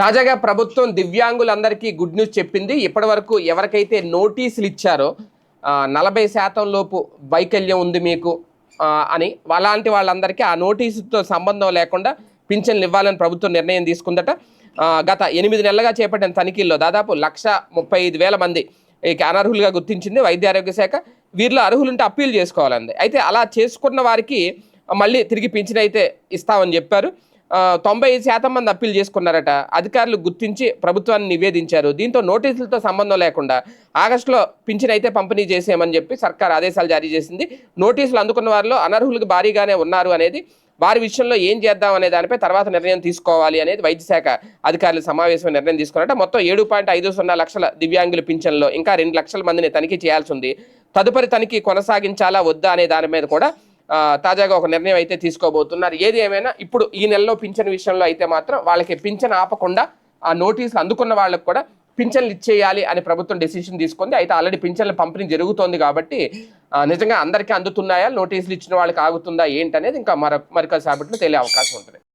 తాజాగా ప్రభుత్వం దివ్యాంగులందరికీ good news చెప్పింది. ఇప్పటి వరకు ఎవరికైతే నోటీసులు ఇచ్చారో నలభై శాతం లోపు వైకల్యం ఉంది మీకు అని అలాంటి వాళ్ళందరికీ ఆ నోటీసుతో సంబంధం లేకుండా పింఛన్లు ఇవ్వాలని ప్రభుత్వం నిర్ణయం తీసుకుందట. గత ఎనిమిది నెలలుగా చేపట్టిన తనిఖీల్లో దాదాపు లక్ష ముప్పై ఐదు వేల మంది ఇక అనర్హులుగా గుర్తించింది వైద్య ఆరోగ్య శాఖ. వీరిలో అర్హులుంటే అప్పీల్ చేసుకోవాలండి అయితే అలా చేసుకున్న వారికి మళ్ళీ తిరిగి పింఛన్ అయితే ఇస్తామని చెప్పారు. తొంభై ఐదు శాతం మంది అప్పీల్ చేసుకున్నారట. అధికారులు గుర్తించి ప్రభుత్వాన్ని నివేదించారు. దీంతో నోటీసులతో సంబంధం లేకుండా ఆగస్టులో పింఛన్ అయితే పంపిణీ చేసేయమని చెప్పి సర్కార్ ఆదేశాలు జారీ చేసింది. నోటీసులు అందుకున్న వారిలో అనర్హులకు భారీగానే ఉన్నారు అనేది వారి విషయంలో ఏం చేద్దాం అనే దానిపై తర్వాత నిర్ణయం తీసుకోవాలి అనేది వైద్య శాఖ అధికారులు సమావేశం నిర్ణయం తీసుకున్నట్ట మొత్తం ఏడు పాయింట్ ఐదు సున్నా లక్షల దివ్యాంగుల పింఛన్లో ఇంకా రెండు లక్షల మందిని తనిఖీ చేయాల్సి ఉంది. తదుపరి తనిఖీ కొనసాగించాలా వద్దా అనే దాని మీద కూడా తాజాగా ఒక నిర్ణయం అయితే తీసుకోబోతున్నారు. ఏది ఏమైనా ఇప్పుడు ఈ నెలలో పింఛన్ విషయంలో అయితే మాత్రం వాళ్ళకి పింఛన్ ఆపకుండా ఆ నోటీసులు అందుకున్న వాళ్ళకి కూడా పింఛన్లు ఇచ్చేయాలి అని ప్రభుత్వం డెసిషన్ తీసుకుంది. అయితే ఆల్రెడీ పింఛన్ల పంపిణీ జరుగుతోంది కాబట్టి నిజంగా అందరికీ అందుతున్నాయా? నోటీసులు ఇచ్చిన వాళ్ళకి ఆగుతుందా? ఏంటనేది ఇంకా మరొక మరికొద్దిసేపట్లో తెలియ అవకాశం ఉంటుంది.